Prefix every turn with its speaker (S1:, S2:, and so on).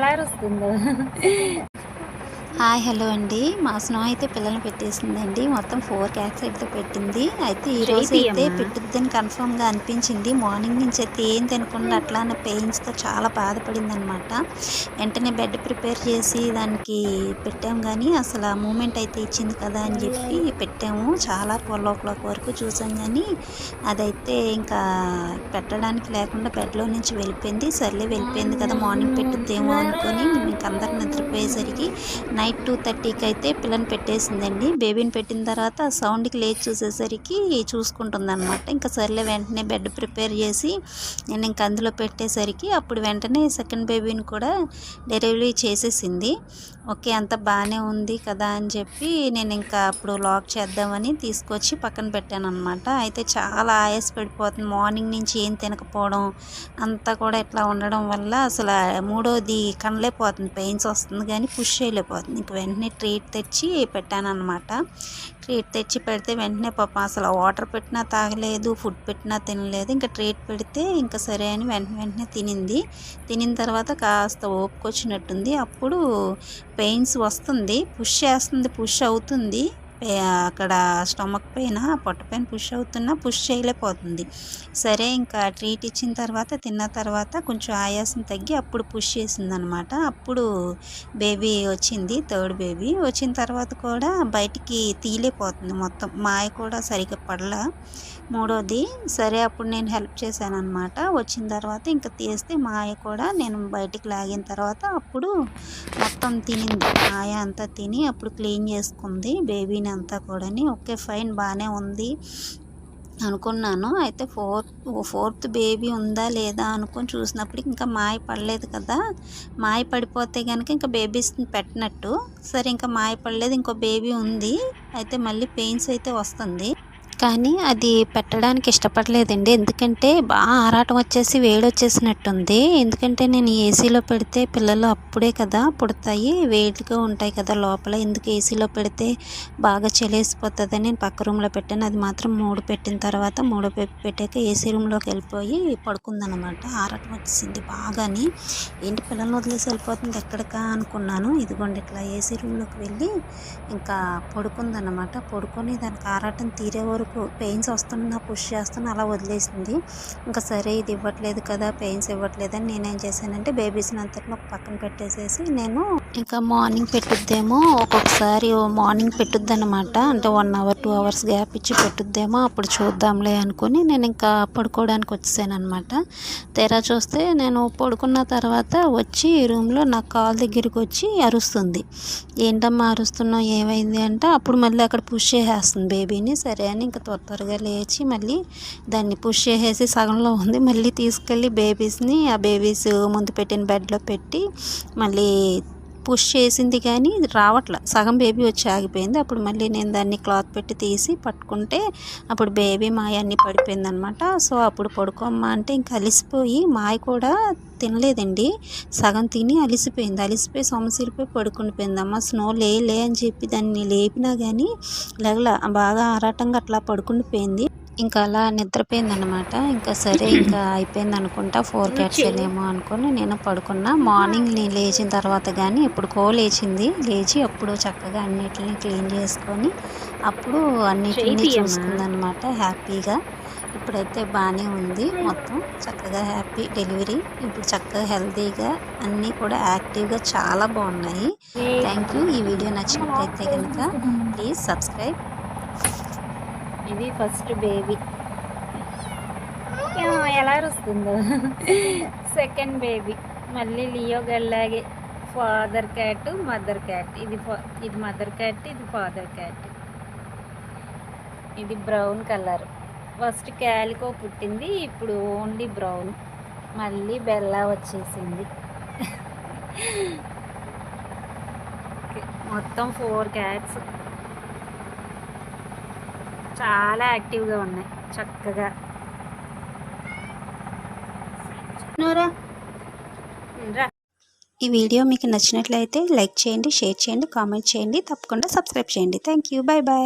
S1: ఎలా అరుస్తుందో
S2: hi hello అండి. మా స్నో అయితే పిల్లల్ని పెట్టేసిందండి. మొత్తం ఫోర్ క్యాట్స్ అయితే పెట్టింది. అయితే ఈ రోజు అయితే. పెట్టుద్దని కన్ఫర్మ్గా అనిపించింది. మార్నింగ్ నుంచి అయితే ఏం తినకుండా అట్లానే పెయిన్స్తో చాలా బాధపడింది అనమాట వెంటనే బెడ్ ప్రిపేర్ చేసి దానికి పెట్టాం కానీ అసలు ఆ మూమెంట్ అయితే ఇచ్చింది కదా అని చెప్పి పెట్టాము. చాలా ట్వెల్వ్ ఓ క్లాక్ వరకు చూసాం కానీ అదైతే ఇంకా పెట్టడానికి లేకుండా బెడ్లో నుంచి వెళ్ళిపోయింది. సర్లే వెళ్ళిపోయింది కదా మార్నింగ్ పెట్టుద్దేమో అనుకొని ఇంక అందరు నిద్రపోయేసరికి నైట్ టూ థర్టీకి అయితే పిల్లని పెట్టేసిందండి. బేబీని పెట్టిన తర్వాత సౌండ్కి లేచి చూసేసరికి చూసుకుంటుంది అనమాట ఇంకా సర్లే వెంటనే బెడ్ ప్రిపేర్ చేసి నేను ఇంక అందులో పెట్టేసరికి అప్పుడు వెంటనే సెకండ్ బేబీని కూడా డెలివరీ చేసేసింది. ఓకే అంత బాగానే ఉంది కదా అని చెప్పి నేను ఇంకా అప్పుడు లాక్ చేద్దామని తీసుకొచ్చి పక్కన పెట్టాను అనమాట అయితే చాలా ఆయాస పడిపోతుంది మార్నింగ్ నుంచి ఏం తినకపోవడం అంతా కూడా ఇట్లా ఉండడం వల్ల అసలు మూడోది కనలేకపోతుంది. పెయిన్స్ వస్తుంది కానీ పుష్ చేయలేకపోతుంది. ఇంక వెంటనే ట్రీట్ తెచ్చి పెట్టాను అనమాట ట్రీట్ తెచ్చి పెడితే వెంటనే పాప అసలు వాటర్ పెట్టినా తాగలేదు ఫుడ్ పెట్టినా తినలేదు ఇంకా ట్రీట్ పెడితే ఇంకా సరే అని వెంటనే వెంటనే తినింది. తినిన తర్వాత కాస్త ఓపుకొచ్చినట్టుంది అప్పుడు పెయిన్స్ వస్తుంది పుష్ చేస్తుంది పుష్ అవుతుంది. అక్కడ స్టమక్ పైన పొట్ట పైన పుష్ అవుతున్నా పుష్ చేయలేకపోతుంది. సరే ఇంకా ట్రీట్ ఇచ్చిన తర్వాత తిన్న తర్వాత కొంచెం ఆయాసం తగ్గి అప్పుడు పుష్ చేసింది అనమాట అప్పుడు బేబీ వచ్చింది థర్డ్ బేబీ. వచ్చిన తర్వాత కూడా బయటికి తీయలేకపోతుంది మొత్తం. మాయ కూడా సరిగ్గా పడలా. మూడోది సరే అప్పుడు నేను హెల్ప్ చేశాను అనమాట వచ్చిన తర్వాత ఇంకా తీస్తే మాయ కూడా నేను బయటికి లాగిన తర్వాత అప్పుడు మొత్తం తినింది. మాయ అంతా తిని అప్పుడు క్లీన్ చేసుకుంది. బేబీని అంతా కూడాని ఓకే ఫైన్ బాగానే ఉంది అనుకున్నాను. అయితే ఫోర్త్ ఫోర్త్ బేబీ ఉందా లేదా అనుకొని చూసినప్పుడు ఇంకా మాయ పడలేదు కదా. మాయ పడిపోతే కనుక ఇంకా బేబీస్ని పెట్టినట్టు. సరే ఇంకా మాయ పడలేదు ఇంకో బేబీ ఉంది. అయితే మళ్ళీ పెయిన్స్ అయితే వస్తుంది. కానీ అది పెట్టడానికి ఇష్టపడలేదండి. ఎందుకంటే బాగా ఆరాటం వచ్చేసి వేడి వచ్చేసినట్టుంది ఎందుకంటే నేను ఏసీలో పెడితే పిల్లలు అప్పుడే కదా పుడతాయి వేడిగా ఉంటాయి కదా లోపల. ఎందుకు ఏసీలో పెడితే బాగా చలేసిపోతుందని నేను పక్క రూమ్లో పెట్టాను. అది మాత్రం మూడు పెట్టిన తర్వాత మూడు పెట్టాక ఏసీ రూమ్లోకి వెళ్ళిపోయి పడుకుందనమాట. ఆరాటం వచ్చేసింది బాగాని. ఏంటి పిల్లల్ని వదిలేసి వెళ్ళిపోతుంది? ఎక్కడికా అనుకున్నాను. ఇదిగోండి ఇట్లా ఏసీ రూమ్లోకి వెళ్ళి ఇంకా పడుకుందనమాట. పడుకొని దానికి ఆరాటం తీరే వరకు పెయిన్స్ వస్తున్నా పుష్ చేస్తున్నా అలా వదిలేసింది. ఇంకా సరే ఇది ఇవ్వట్లేదు కదా పెయిన్స్ ఇవ్వట్లేదని నేనేం చేశానంటే బేబీస్ని అంతట్లో పక్కన పెట్టేసేసి నేను ఇంకా మార్నింగ్ పెట్టుద్దేమో ఒక్కొక్కసారి మార్నింగ్ పెట్టుద్ది అనమాట అంటే one hour two hours gap ఇచ్చి పెట్టుద్దేమో అప్పుడు చూద్దాంలే అనుకుని నేను ఇంకా పడుకోవడానికి వచ్చేసాను అనమాట తెరా చూస్తే నేను పడుకున్న తర్వాత వచ్చి రూమ్లో నా కాల్ దగ్గరికి వచ్చి అరుస్తుంది. ఏంటమ్మా అరుస్తున్నావు? ఏమైంది అంటే అప్పుడు మళ్ళీ అక్కడ పుష్ చేసేస్తుంది బేబీని సరే అని ఇంకా త్వర త్వరగా లేచి మళ్ళీ దాన్ని పుష్ చేసేసి సగంలో ఉంది. మళ్ళీ తీసుకెళ్ళి బేబీస్ని ఆ బేబీస్ ముందు పెట్టిన బెడ్లో పెట్టి మళ్ళీ పుష్ చేసింది కానీ రావట్లే. సగం బేబీ వచ్చి ఆగిపోయింది. అప్పుడు మళ్ళీ నేను దాన్ని క్లాత్ పెట్టి తీసి పట్టుకుంటే అప్పుడు బేబీ మాయ అన్ని పడిపోయిందనమాట సో అప్పుడు పడుకోమ్మా అంటే ఇంకా అలిసిపోయి మాయ కూడా తినలేదండి. సగం తిని అలిసిపోయింది. అలిసిపోయి సొమసిలిపోయి పడుకునిపోయింది అమ్మ స్నో లే అని చెప్పి దాన్ని లేపినా కానీ లేగల బాగా ఆరాటంగా అట్లా పడుకుండిపోయింది ఇంకా అలా నిద్రపోయింది అనమాట ఇంకా సరే ఇంకా అయిపోయింది అనుకుంటా ఫోర్ క్యాట్స్ ఏమో అనుకొని నేను పడుకున్నా. మార్నింగ్ నేను లేచిన తర్వాత కానీ ఎప్పుడుకో లేచింది. లేచి అప్పుడు చక్కగా అన్నిటిని క్లీన్ చేసుకొని అప్పుడు అన్నిటిని
S1: చేపియమ్మా.
S2: చూసుకుంది అనమాట హ్యాపీగా. ఇప్పుడైతే బాగానే ఉంది మొత్తం. చక్కగా హ్యాపీ డెలివరీ. ఇప్పుడు చక్కగా హెల్తీగా అన్నీ కూడా యాక్టివ్గా చాలా బాగున్నాయి. థ్యాంక్ యూ ఈ వీడియో నచ్చినట్లయితే కనుక ప్లీజ్ సబ్స్క్రైబ్.
S1: ఇది ఫస్ట్ బేబీ. ఎలా అరుస్తుందో. Second baby. మళ్ళీ లియో గల్లాగే ఫాదర్ క్యాట్ మదర్ క్యాట్. ఇది ఇది మదర్ క్యాట్ ఇది ఫాదర్ క్యాట్. ఇది బ్రౌన్ కలర్. ఫస్ట్ క్యాలికో పుట్టింది ఇప్పుడు ఓన్లీ బ్రౌన్. మళ్ళీ బెల్లా వచ్చేసింది. మొత్తం ఫోర్ క్యాట్స్. చాలా యాక్టివ్గా ఉన్నాయి. చక్కగా.
S2: ఈ వీడియో మీకు నచ్చినట్లయితే లైక్ చేయండి షేర్ చేయండి కామెంట్ చేయండి తప్పకుండా సబ్స్క్రైబ్ చేయండి. Thank you bye bye